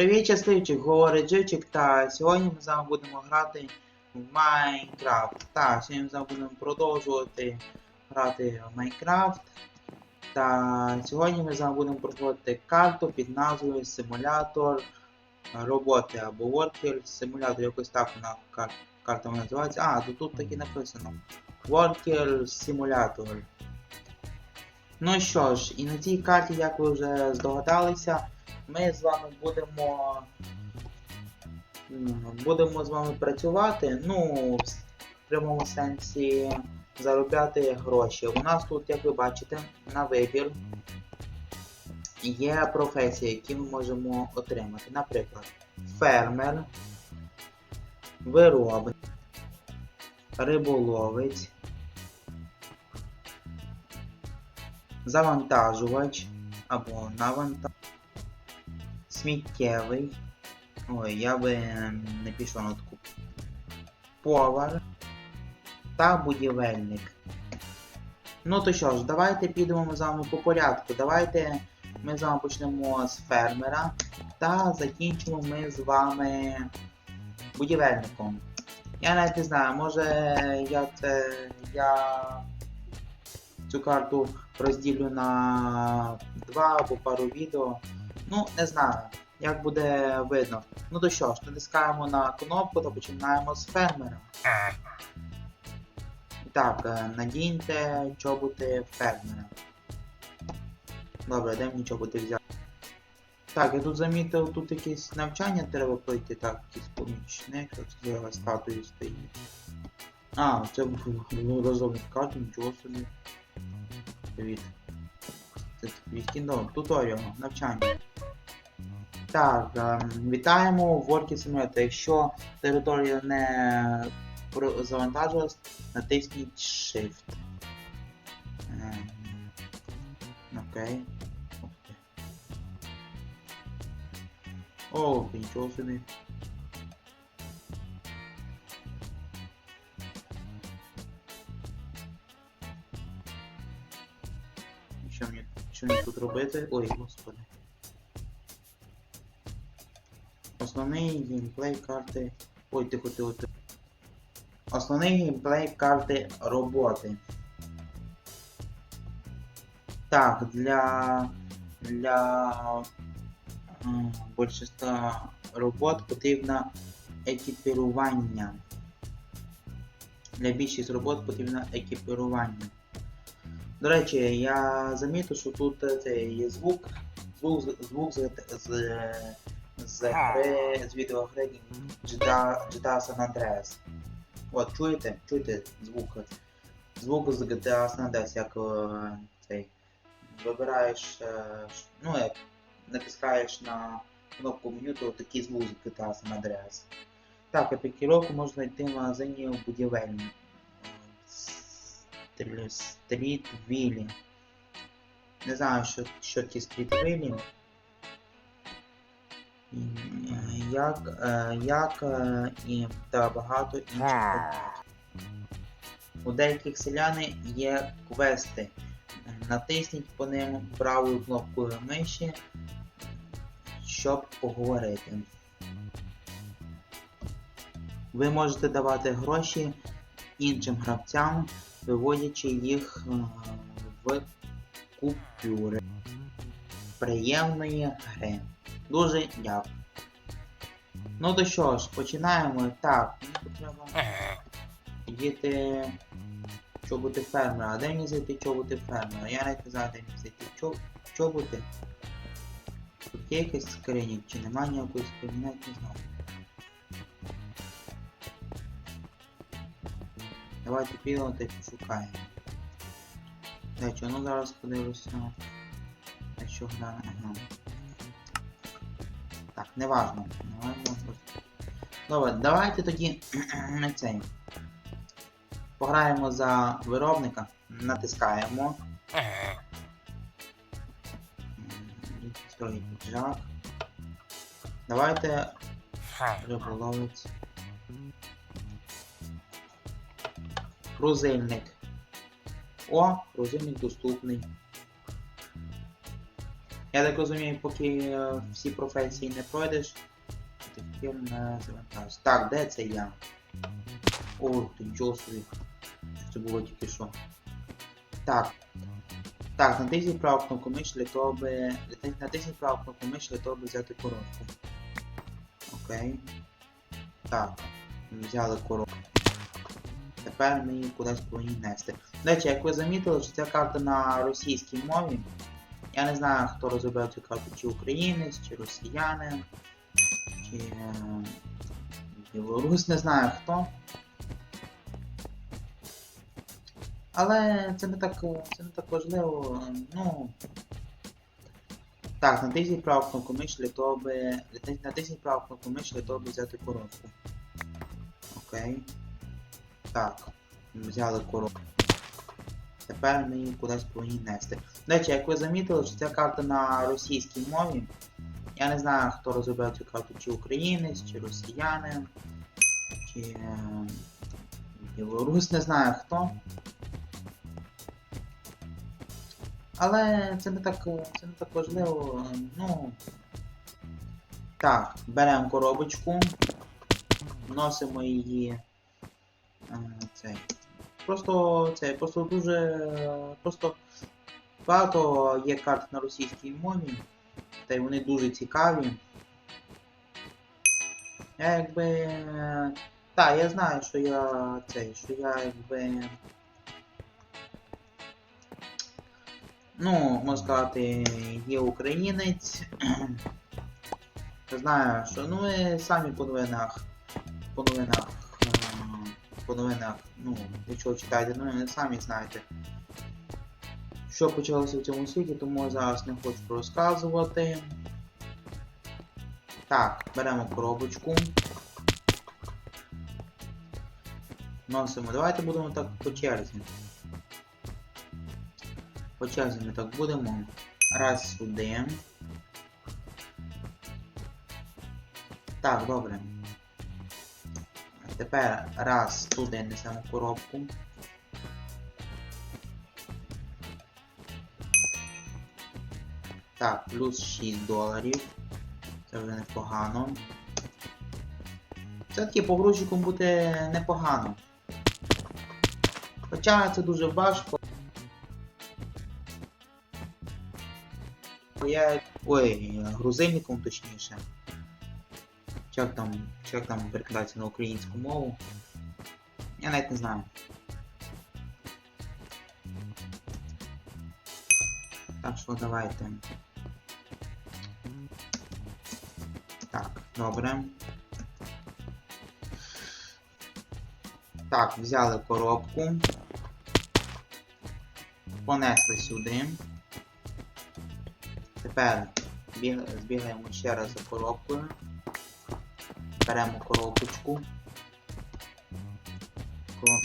Привіт, щасливчик, говорить Живчик, та сьогодні ми з вами будемо грати в Майнкрафт. Так, сьогодні ми з вами будемо продовжувати грати в Майнкрафт. Та сьогодні ми з вами будемо проходити карту під назвою Симулятор роботи або Worker Simulator, якось так вона кар- карта називається. А, то тут так і написано. Worker Simulator. Ну що ж, і на цій карті, як ви вже здогадалися, ми з вами будемо. Будемо з вами працювати, ну, в прямому сенсі заробляти гроші. У нас тут, як ви бачите, на вибір є професії, які ми можемо отримати. Наприклад, фермер, виробник, риболовець, завантажувач або навантажувач сміттєвий. Ой, я би не пішов на таку. Повар та будівельник. Ну то що ж, давайте підемо ми з вами по порядку. Давайте ми з вами почнемо з фермера та закінчимо ми з вами будівельником. Я навіть не знаю, може я це. я цю карту розділю на два або пару відео. Ну, не знаю, як буде видно. Ну то що ж, натискаємо на кнопку та починаємо з фермера. Так, е, надіньте чоботи фермера. Добре, де мені чоботи взяти? Так, я тут замітив, тут якесь навчання треба пройти, так, якийсь помічник, за статую стоїть. А, це був розробник карти, нічого собі. Привіт. Це відкинув туторіал, навчання. Так, ем, вітаємо в Working Simulator. Якщо територія не завантажилась, натисніть Shift. Ем, Окей. О, нічого собі. Що мені, що мені тут робити? Ой, господи. Основний геймплей карти. Ой, тихо, тихо, тихо. Основний геймплей карти роботи. Так, для. Для більшості робот потрібно екіпірування. Для більшість робот потрібно екіпірування. До речі, я замітив, що тут е, цей є звук. Звук, звук з, з, з гри, з відеогри GTA, GTA San Andreas. От, чуєте? Чуєте звук? Звук з GTA San Andreas, як е, цей. Вибираєш, е, ну як натискаєш на кнопку меню, то такий звук з GTA San Andreas. Так, епікіровку можна знайти в магазині в будівельні. Стріт Вілі. Не знаю, що, що ті Стріт Вілі. Е, Як, е, як е, і та багато інших. У деяких селяни є квести. Натисніть по ним правою кнопкою миші, щоб поговорити. Ви можете давати гроші іншим гравцям, виводячи їх е, в купюри. Приємної гри. Дуже дякую. Ну то що ж, починаємо. Так, треба діти чоботи фермера. А де мені знайти чоботи фермера? Я не знаю, де мені знайти чо... чоботи. Тут є якась скриня, чи немає ніякої скрині, не знаю. Давайте підемо та пошукаємо. До ну зараз подивлюся. А що гляне? Ага. Так, не важно. Просто. Добре, давайте тоді на цей. Пограємо за виробника, натискаємо. Строїть піджак. Давайте риболовець. Крузильник. О, крузильник доступний. Я так розумію, поки е, всі професії не пройдеш, ти пір не завантажиш. Так, де це я? О, ти нічого собі. Це було тільки що. Так. Так, натисніть праву кнопку миші для того, аби... Натисніть праву кнопку миші для того, аби взяти коробку. Окей. Так. Взяли коробку. Тепер ми її кудись повинні нести. До речі, як ви замітили, що ця карта на російській мові. Я не знаю, хто розробив цю карту, чи українець, чи росіянин, чи е, білорус, не знаю хто. Але це не так, це не так важливо. Ну. Так, натисніть праву кнопку миші для того, аби. Натисніть праву кнопку миші для того, аби взяти коробку. Окей. Так. Взяли коробку. Тепер ми її кудись повинні нести. До речі, як ви замітили, що ця карта на російській мові. Я не знаю, хто розробив цю карту, чи українець, чи росіянин, чи е, білорус, не знаю хто. Але це не так, це не так важливо. Ну. Так, беремо коробочку, вносимо її. Цей. Просто це, просто дуже. Просто багато є карт на російській мові, та й вони дуже цікаві. Я якби. Так, я знаю, що я цей, що я якби. Ну, можна сказати, є українець. Знаю, що ну ви самі по новинах. По новинах. По новинах, ну, якщо читаєте новини, самі знаєте. Що почалося в цьому світі, тому я зараз не хочу розказувати. Так, беремо коробочку. Носимо. Давайте будемо так по черзі. По черзі ми так будемо. Раз сюди. Так, добре. Тепер раз туди несемо коробку. Так, плюс 6 доларів. Це вже непогано. Все-таки по грузчикам буде непогано. Хоча це дуже важко. Я... Ой, грузильником точніше. Як там, чи як там перекладається на українську мову. Я навіть не знаю. Так що давайте. Так, добре. Так, взяли коробку. Понесли сюди. Тепер біг... збігаємо ще раз за коробкою. Беремо коробочку.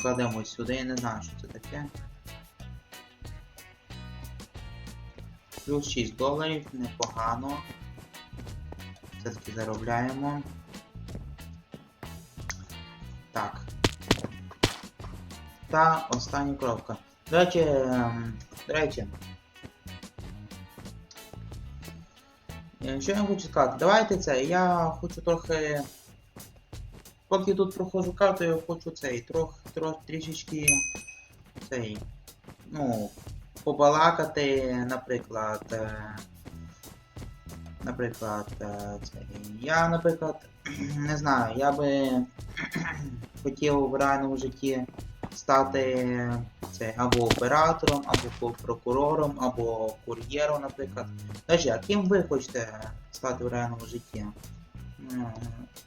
Кладемо сюди, я не знаю, що це таке. Плюс 6 доларів, непогано. Все-таки заробляємо. Так. Та остання коробка. До речі, ем, до речі. е, Що я хочу сказати? Давайте це. Я хочу трохи. Поки тут проходжу карту, я хочу цей, трох, трох, трішечки цей. Ну, побалакати, наприклад. е, Наприклад, е, цей. Я, наприклад, не знаю, я би хотів в реальному житті стати це, або оператором, або прокурором, або кур'єром, наприклад. Даже, а ким ви хочете стати в реальному житті?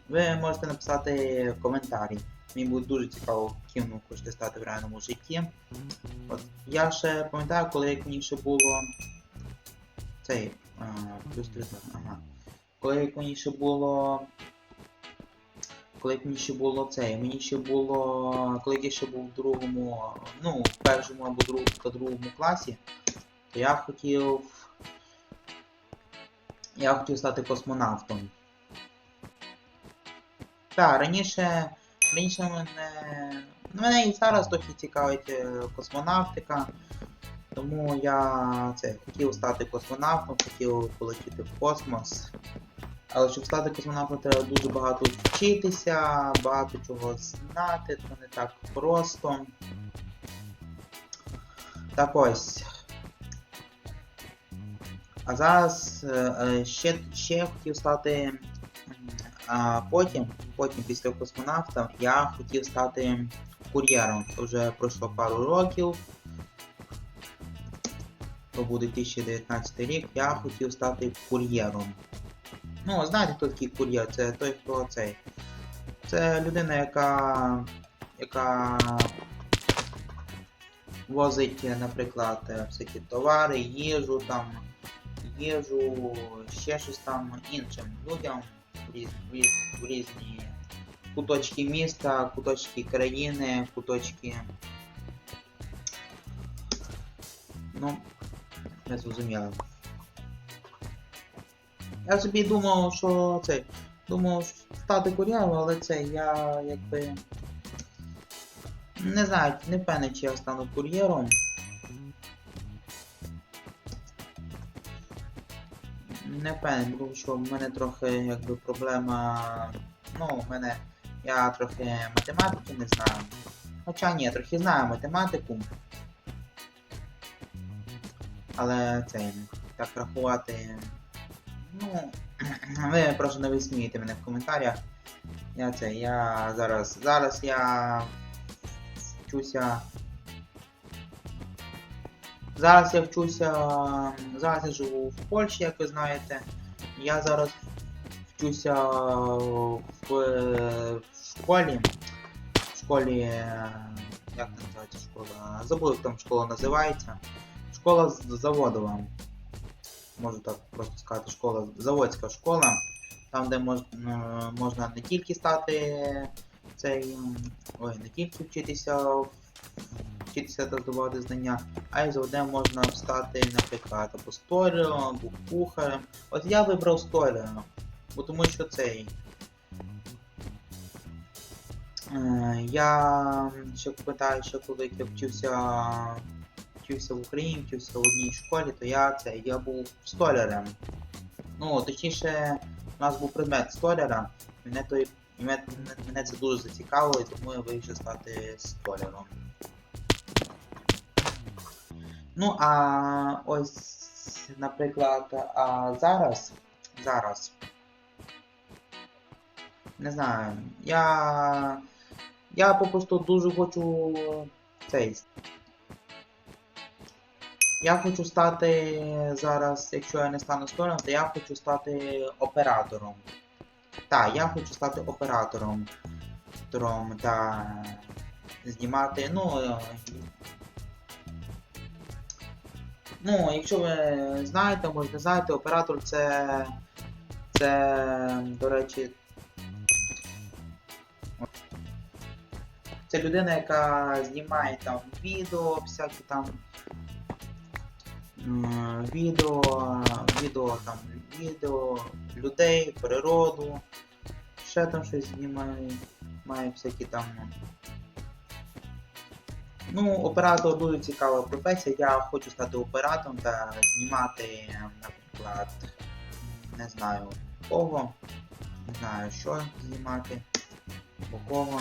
Ви можете написати коментарі. Мені буде дуже цікаво, ким ви хочете стати в реальному житті. От я ще пам'ятаю, коли як мені ще було цей плюс 3, ага. Коли як мені ще було. Коли як мені ще було це, мені ще було. Коли я ще був в другому, ну, в першому або другому та другому класі, то я хотів. Я хотів стати космонавтом. Так, раніше. Раніше мене. ну, Мене і зараз трохи цікавить е, космонавтика. Тому я це хотів стати космонавтом, хотів полетіти в космос. Але щоб стати космонавтом, треба дуже багато вчитися, багато чого знати, то не так просто. Так ось. А зараз е, е, ще, ще хотів стати. А потім, потім після космонавта, я хотів стати кур'єром. Це вже пройшло пару років. То буде 2019 рік. Я хотів стати кур'єром. Ну, знаєте, хто такий кур'єр? Це той, хто цей. Це людина, яка. яка возить, наприклад, всякі товари, їжу там, їжу, ще щось там іншим людям в різні куточки міста, куточки країни, куточки. Ну, не зрозуміло. Я собі думав, що це. Думав стати кур'єром, але це я якби. Не знаю, не впевнений, чи я стану кур'єром. Не впевнений, тому що в мене трохи якби проблема. Ну, в мене. Я трохи математики не знаю. Хоча ні, трохи знаю математику. Але це так рахувати. Ну, ви просто не висмієте мене в коментарях. Я це, я зараз. Зараз я вчуся. Зараз я вчуся. Зараз я живу в Польщі, як ви знаєте. Я зараз вчуся в, в школі. В школі. Як називається школа? Забув, як там школа називається. Школа заводова. Можу так просто сказати, школа, заводська школа. Там, де мож, можна не тільки стати цей. Ой, не тільки вчитися вчитися та здобувати знання, а й завжди можна стати, наприклад, або столярем, або кухарем. От я вибрав столяра, бо тому що цей. Е, Я ще пам'ятаю, що коли я вчився, вчився в Україні, вчився в одній школі, то я це, я був столярем. Ну, точніше, у нас був предмет столяра, мене той мене, мене це дуже зацікавило, і тому я вирішив стати столяром. Ну, а ось, наприклад, а зараз. Зараз. Не знаю. Я. Я попросту дуже хочу цей. Я хочу стати зараз, якщо я не стану столяром, то я хочу стати оператором. Так, я хочу стати оператором. Оператором та знімати, ну. Ну, якщо ви знаєте, може не знаєте, оператор це. Це, до речі. Це людина, яка знімає там відео, всякі там. Відео, відео там, відео людей, природу, ще там щось знімає, має всякі там. Ну, оператор дуже цікава професія. Я хочу стати оператором та знімати, наприклад, не знаю кого, не знаю що знімати, по кого.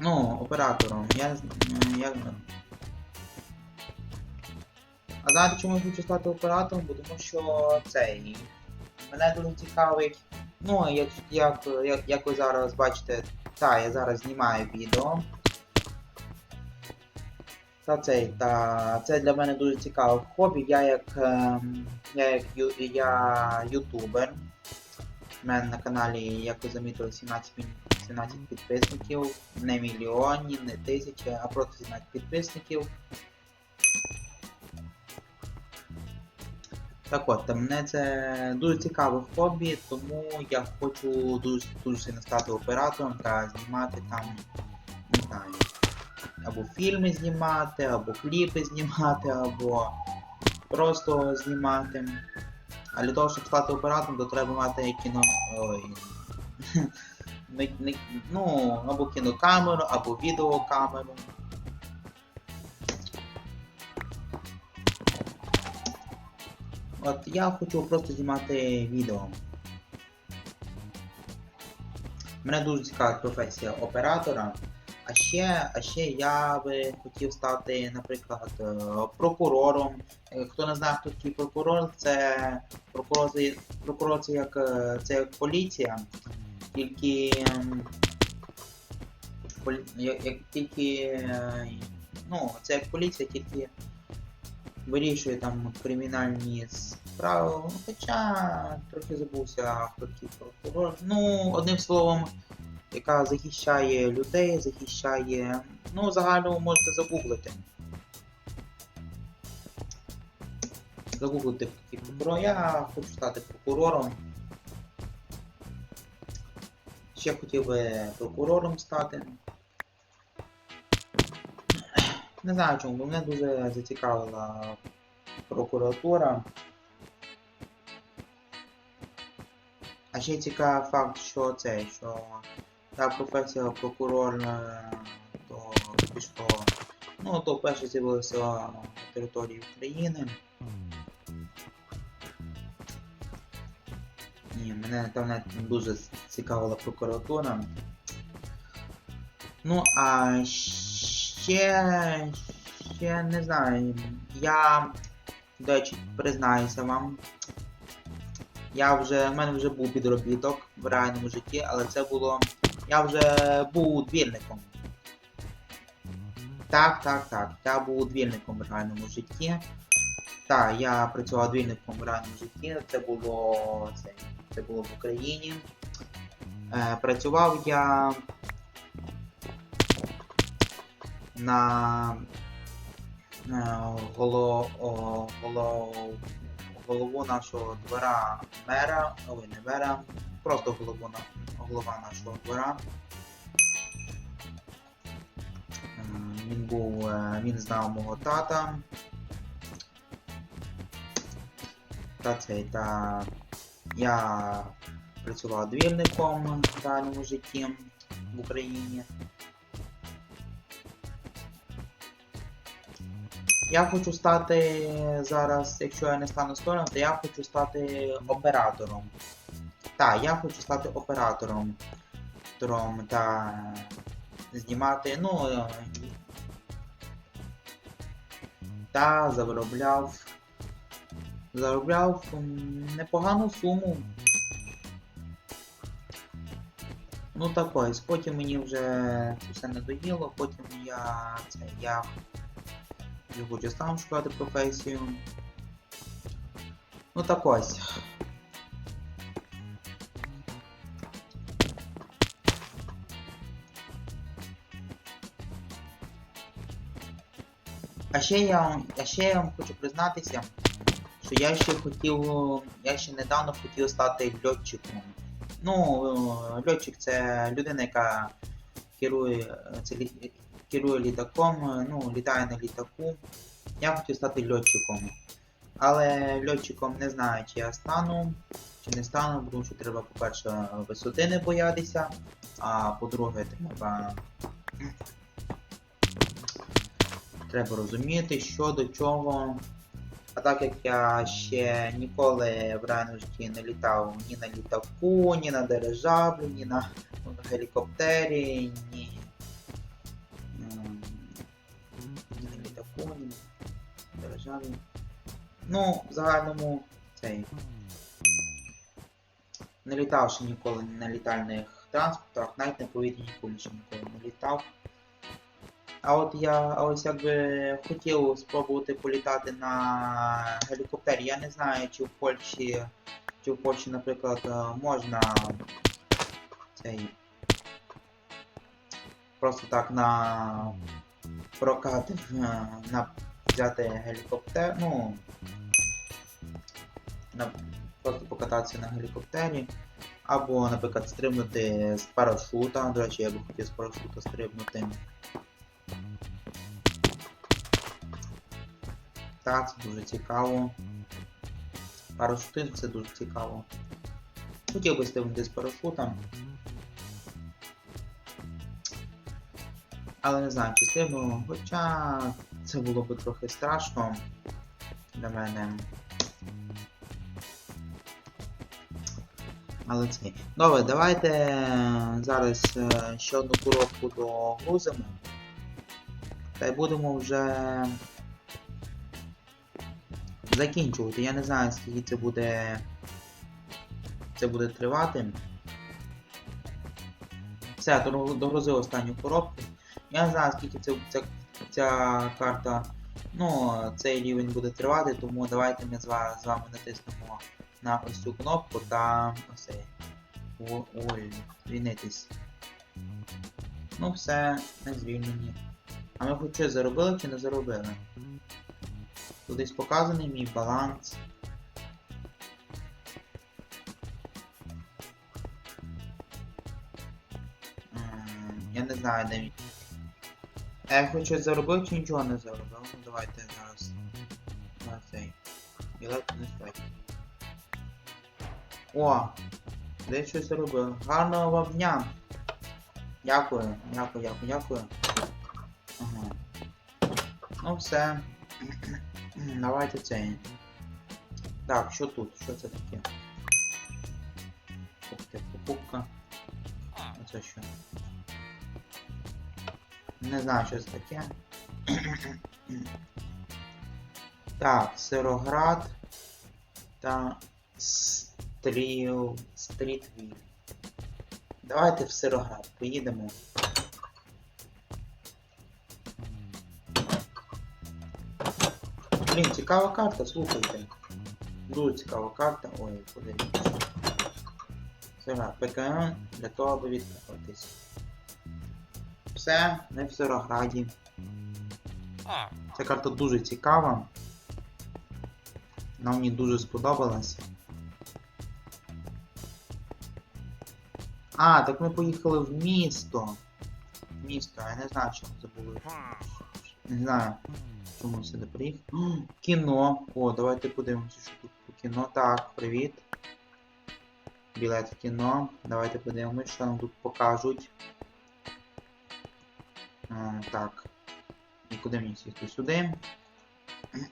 Ну, оператором. Я, я... А знаєте, чому я хочу стати оператором? Бо тому що цей. Мене дуже цікавить. Ну, як, як, як, як ви зараз бачите, та, я зараз знімаю відео. Та цей, та це для мене дуже цікаве хобі. Я як, я як я ютубер. У мене на каналі, як ви замітили, 17, 17 підписників. Не мільйонів, не тисячі, а просто 17 підписників. Так от, мене це дуже цікаве хобі, тому я хочу дуже, дуже сильно стати оператором та знімати там, або фільми знімати, або кліпи знімати, або просто знімати. А для того, щоб стати оператором, то треба мати кіно. Ой. ну, або кінокамеру, або відеокамеру. От я хочу просто знімати відео. Мене дуже цікава професія оператора. А ще, а ще я би хотів стати, наприклад, е, прокурором. Е, Хто не знає, хто такий прокурор, це прокурор, прокурор це як, е, це як поліція, тільки ем, полі- як, тільки ну, це як поліція, тільки вирішує там кримінальні справи. Ну, Хоча трохи забувся, хто такий прокурор. Ну, одним словом, яка захищає людей, захищає. Ну, загально можете загуглити. Загуглити прокурор. Я хочу стати прокурором. Ще хотів би прокурором стати. Не знаю чому, бо мене дуже зацікавила прокуратура. А ще цікавий факт, що це, що та професія прокурор, е, то пішло, ну, то перше з'явилося на території України. Ні, мене там навіть дуже цікавила прокуратура. Ну, а ще, ще не знаю. Я, до речі, признаюся вам. Я вже, в мене вже був підробіток в реальному житті, але це було. Я вже був двірником. Так, так, так. Я був двірником в реальному житті. Так, я працював двірником в реальному житті. Це було. Це, це було в Україні. Е, працював я на голо, голо, голову нашого двора мера, ой, не мера, просто голову, на- голова нашого двора. Він був, е, він знав мого тата. Та цей, та я працював двірником в реальному житті в Україні. Я хочу стати зараз, якщо я не стану сторон, то я хочу стати оператором. Так, я хочу стати оператором. Та знімати, ну. Та заробляв. Заробляв непогану суму. Ну так ось, потім мені вже це все надоїло, потім я це я я хочу сам шукати професію. Ну так ось. А ще я, а ще я вам хочу признатися, що я ще хотів, я ще недавно хотів стати льотчиком. Ну, льотчик це людина, яка керує, це, керує літаком, ну, літає на літаку. Я хотів стати льотчиком. Але льотчиком не знаю, чи я стану, чи не стану, тому що треба, по-перше, висоти не боятися, а по-друге, треба. Треба розуміти, що до чого. А так як я ще ніколи в реальному житті не літав ні на літаку, ні на дирижаблі, ні на гелікоптері, ні. м, Ні на літаку, ні на дирижаблі. Ну, в загальному цей. Не літав ще ніколи на літальних транспортах, навіть на повітрі ніколи ще ніколи не літав. А от я ось якби хотів спробувати політати на гелікоптері. Я не знаю, чи в Польщі, чи в Польщі, наприклад, е, можна цей просто так на прокат е, на взяти гелікоптер, ну на просто покататися на гелікоптері. Або, наприклад, стрибнути з парашута. До речі, я би хотів з парашута стрибнути. Так, це дуже цікаво. Парашутизм це дуже цікаво. Хотів би стрибнути з парашутом. Але не знаю, чи стрибну, хоча це було би трохи страшно для мене. Але це. Добре, давайте зараз е, ще одну коробку догрузимо. Та й будемо вже закінчувати. Я не знаю, скільки це буде. Це буде тривати. Все, догру- догрузив останню коробку. Я не знаю, скільки це, ця, ця карта. Ну, цей рівень буде тривати, тому давайте ми з ва- з вами натиснемо на ось цю кнопку та ось. Ой, звільнитись. Ну все, ми звільнені. А ми хоч щось заробили чи не заробили? Тут десь показаний мій баланс. Я не знаю, де він. Я хоч щось заробив чи нічого не заробив? Ну давайте зараз. На цей. Білет не стоїть. О! Десь щось заробив. Гарного вам дня! Дякую, дякую, дякую, дякую. Ага. Ну все. Давайте цей. Так, що тут? Що це таке? Покупка. Оце що? Не знаю, що це таке. Так, Сироград та Стріл... Стрітвіль. Давайте в Сироград поїдемо. Блін, цікава карта, слухайте. Дуже цікава карта. Ой, подивіться. Сироград. ПКМ для того, аби відправитись. Все, ми в Сирограді. Ця карта дуже цікава. Вона мені дуже сподобалася. А, так ми поїхали в місто. Місто, я не знаю, чому забули. Не знаю, чому сюди приїхав. Кіно. О, давайте подивимося, що тут по кіно. Так, привіт. Білет в кіно. Давайте подивимося, що нам тут покажуть. А, так. І куди мені сісти? Сюди.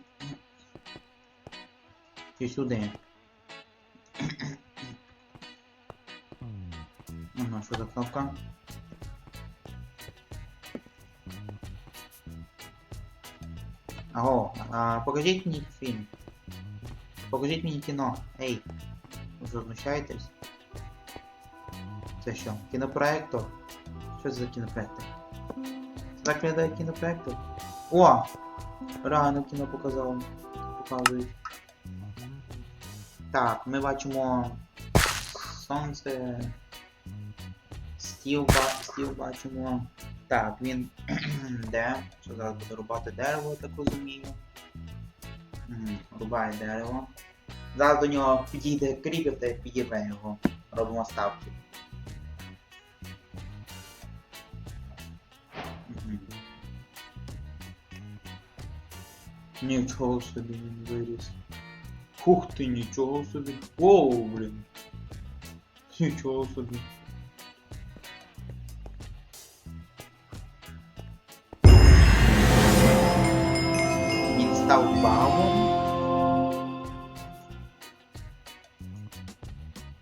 Чи сюди? Ага, що за кнопка? Аго, а, покажіть мені фільм. Покажіть мені кіно. Ей. Ви що, знущаєтесь? Це що? Кінопроектор? Що це за кінопроектор? Це так виглядає кінопроектор? О! Реально кіно показало. Показують. Так, ми бачимо сонце. Стіл, ба... Стіл бачимо. Так, він де? Що зараз буде рубати дерево, я так розумію. Рубає дерево. Зараз до нього підійде кріпер та підірве його. Робимо ставки. Нічого собі він виріс. Ух ти, нічого собі. Воу, блін. Нічого собі. Бабом.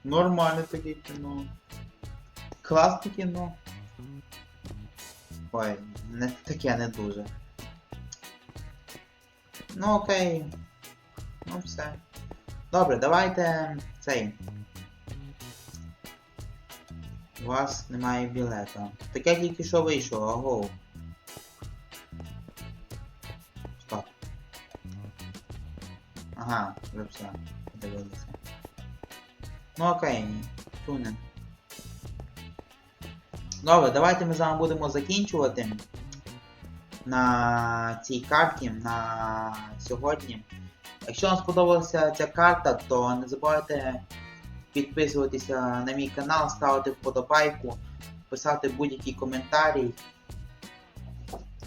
Нормальне таке кіно. Класне кіно. Ой, не таке не дуже. Ну окей. Ну все. Добре, давайте цей. У вас немає білета. Так я тільки що вийшов, аго. Ага, вже все. Подивилися. Ну окей, тунен. Добре, давайте ми з вами будемо закінчувати на цій карті на сьогодні. Якщо вам сподобалася ця карта, то не забувайте підписуватися на мій канал, ставити вподобайку, писати будь-які коментарі.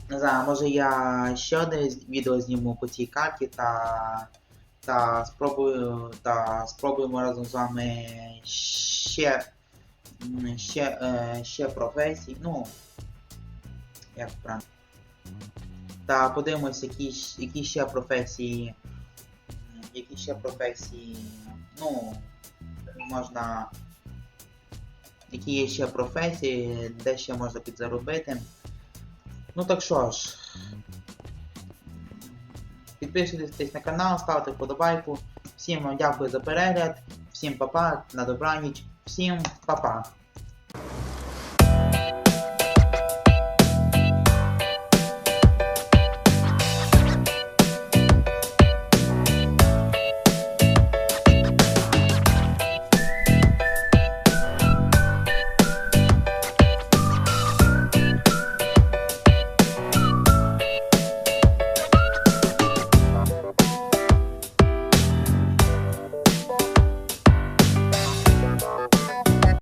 Не знаю, може я ще одне відео зніму по цій карті та, та, спробую, та спробуємо разом з вами ще, ще, е, ще професій. Ну, як правильно. Та подивимось, які, які ще професії. Які ще професії, ну, можна які є ще професії, де ще можна підзаробити. Ну так що ж. Підписуйтесь на канал, ставте вподобайку. Всім вам дякую за перегляд, всім па-па, на добраніч, всім па-па.